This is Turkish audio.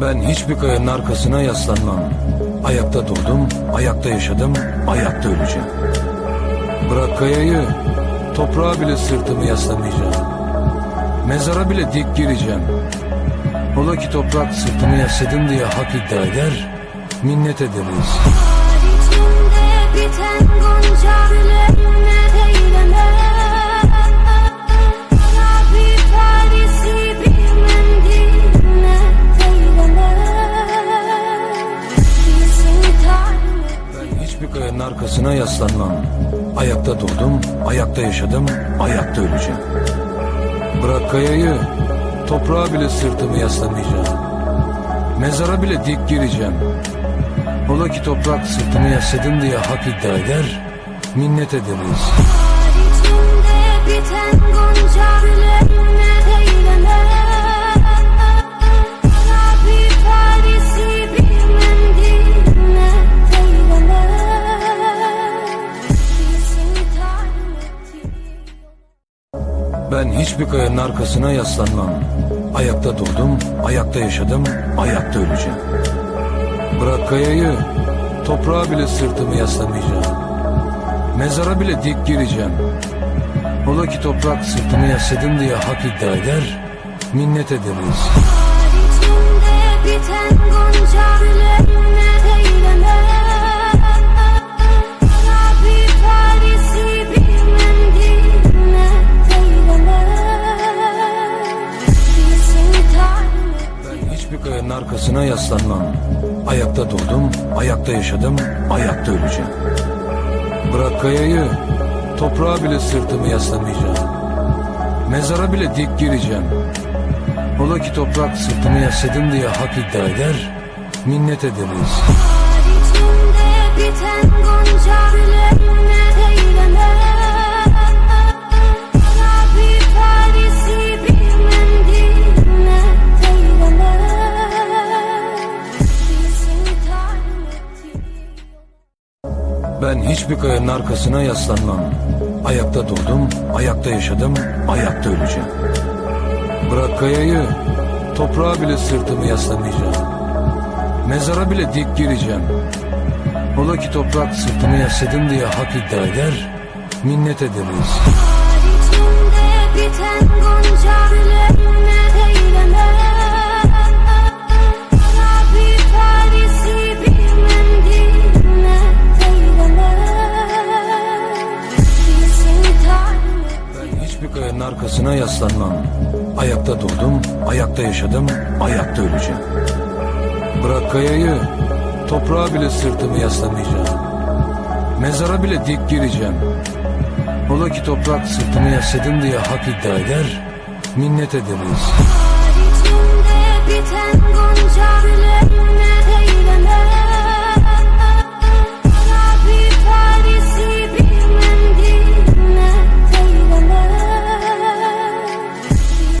Ben hiçbir kayanın arkasına yaslanmam. Ayakta doğdum, ayakta yaşadım, ayakta öleceğim. Bırak kayayı, toprağa bile sırtımı yaslamayacağım. Mezara bile dik gireceğim. Ola ki toprak sırtımı yasladım diye hak iddia eder, minnet ederiz. içinde biten gonca Kayanın arkasına yaslanmam. Ayakta doğdum, ayakta yaşadım, ayakta öleceğim. Bırak kayayı, toprağa bile sırtımı yaslamayacağım. Mezara bile dik gireceğim. Ola ki toprak sırtımı yasladım diye hak iddia eder, minnet ederiz. içinde biten gonca değirene Ben hiçbir kayanın arkasına yaslanmam. Ayakta doğdum, ayakta yaşadım, ayakta öleceğim. Bırak kayayı, toprağa bile sırtımı yaslamayacağım. Mezara bile dik gireceğim. Ola ki toprak sırtımı yasladım diye hak iddia eder, minnet ederiz. içinde biten Kayanın arkasına yaslanmam. Ayakta doğdum, ayakta yaşadım, ayakta öleceğim. Bırak kayayı, toprağa bile sırtımı yaslamayacağım. Mezara bile dik gireceğim. Ola ki toprak sırtımı yasladım diye hak iddia eder, minnet ederiz. Ben hiçbir kayanın arkasına yaslanmam. Ayakta doğdum, ayakta yaşadım, ayakta öleceğim. Bırak kayayı, toprağa bile sırtımı yaslamayacağım. Mezara bile dik gireceğim. Ola ki toprak sırtımı yasladım diye hak iddia eder, minnet ederiz. içinde biten gonca kayanın arkasına yaslanmam. Ayakta doğdum, ayakta yaşadım, ayakta öleceğim. Bırak kayayı, toprağa bile sırtımı yaslamayacağım. Mezara bile dik gireceğim. Ola ki toprak sırtımı yasladım diye hak iddia eder, minnet ederiz. gülerine değirene